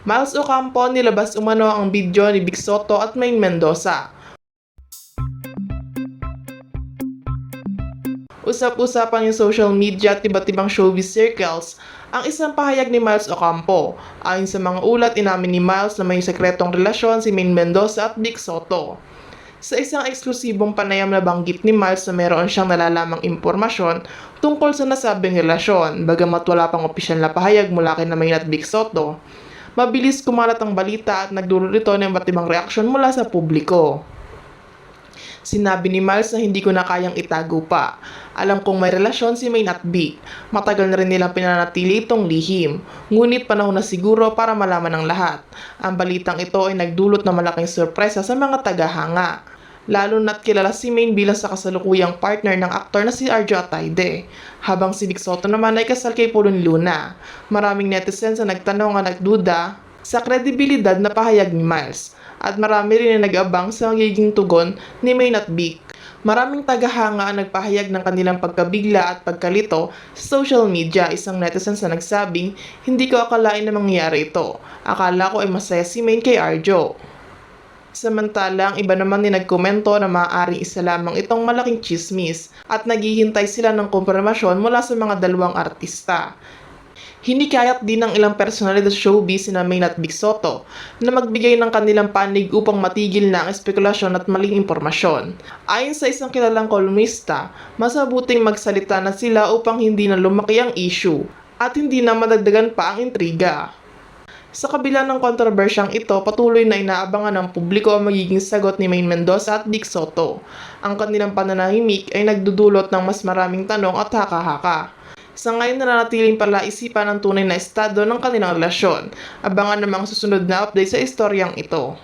Miles Ocampo nilabas umano ang video ni Big Soto at Maine Mendoza. Usap-usapan yung social media at iba't ibang showbiz circles ang isang pahayag ni Miles Ocampo. Ayon sa mga ulat, inamin ni Miles na may sekretong relasyon si Maine Mendoza at Big Soto. Sa isang eksklusibong panayam na banggit ni Miles na meron siyang nalalamang impormasyon tungkol sa nasabing relasyon, bagamat wala pang opisyal na pahayag mula kay Maine at Big Soto. Mabilis kumalat ang balita at nagdulot ito ng iba't ibang reaksyon mula sa publiko. Sinabi ni Miles na hindi ko na kayang itago pa. Alam kong may relasyon si Maine at B. Matagal na rin nilang pinanatili itong lihim. Ngunit panahon na siguro para malaman ng lahat. Ang balitang ito ay nagdulot ng malaking sorpresa sa mga tagahanga. Lalo na't kilala si Maine bilang sa kasalukuyang partner ng aktor na si Arjo Atayde. Habang si Vic Soto naman ay kasal kay Pulon Luna. Maraming netizens na nagtanong at nagduda sa kredibilidad na pahayag ni Miles at marami rin na nag-abang sa magiging tugon ni Maine at Vic. Maraming tagahanga ang nagpahayag ng kanilang pagkabigla at pagkalito sa social media. Isang netizen na nagsabing, hindi ko akalain na mangyayari ito. Akala ko ay masaya si Maine kay Arjo. Samantala, ang iba naman din nagkomento na maaaring isa lamang itong malaking chismis at naghihintay sila ng kumpirmasyon mula sa mga dalawang artista. Hinikayat din ng ilang personalidad sa showbiz na at Big Soto na magbigay ng kanilang panig upang matigil na ang espekulasyon at maling impormasyon. Ayon sa isang kilalang kolumnista, mas mabuting magsalita na sila upang hindi na lumaki ang issue at hindi na madagdagan pa ang intriga. Sa kabila ng kontrobersyang ito, patuloy na inaabangan ng publiko ang magiging sagot ni Maine Mendoza at Dick Soto. Ang kanilang pananahimik ay nagdudulot ng mas maraming tanong at haka-haka. Sa ngayon nananatiling pala isipan ang tunay na estado ng kanilang relasyon. Abangan namang susunod na update sa istoryang ito.